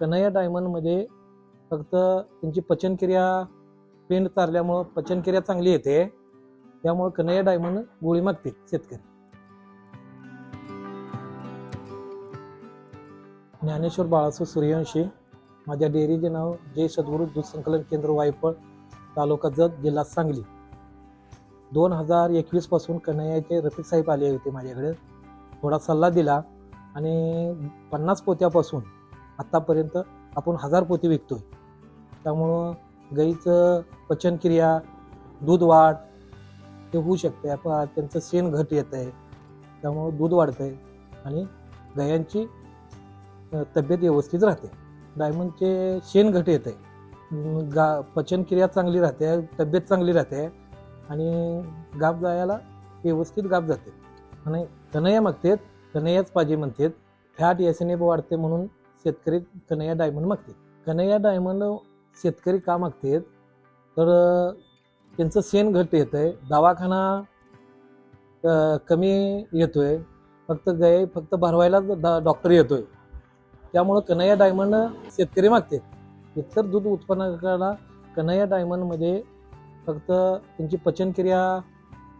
कन्हैया डायमंडमध्ये फक्त त्यांची पचनक्रिया पेंड चारल्यामुळं पचनक्रिया चांगली येते. त्यामुळं कन्हैया डायमंड गोळी मागते शेतकरी. ज्ञानेश्वर बाळासो सूर्यवंशी माझ्या डेअरीचे नाव जय सद्गुरू दूध संकलन केंद्र वायफळ तालुका जत जिल्हा सांगली. दोन हजार एकवीसपासून कन्हैयाचे रफिक साहेब आले होते माझ्याकडे. थोडा सल्ला दिला आणि पन्नास पोत्यापासून आत्तापर्यंत आपण हजार पोती विकतोय. त्यामुळं गाईचं पचनक्रिया दूध वाढ ते होऊ शकते आपण त्यांचं शेण घट येत आहे. त्यामुळं दूध वाढतं आहे आणि गायांची तब्येत व्यवस्थित राहते. डायमंडचे शेण घट येत आहे. गा पचनक्रिया चांगली राहते तब्येत चांगली राहते आणि गाप जायला व्यवस्थित गाप जाते. आणि तनया मागतेत तनयाच पाहिजे म्हणतात फॅट यासने वाढते म्हणून शेतकरी कन्हैया डायमंड मागते कन्हैया डायमंड शेतकरी का मागतात तर त्यांचं शेण घट येतं आहे दवाखाना कमी येतोय. फक्त गाय फक्त भरवायला डॉक्टर येतोय. त्यामुळं कन्हैया डायमंड शेतकरी मागते इतर दूध उत्पादकाला कन्हैया डायमंडमध्ये फक्त त्यांची पचनक्रिया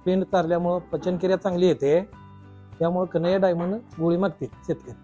पेंड तारल्यामुळं पचनक्रिया चांगली येते. त्यामुळं कन्हैया डायमंड गोळी मागते शेतकरी.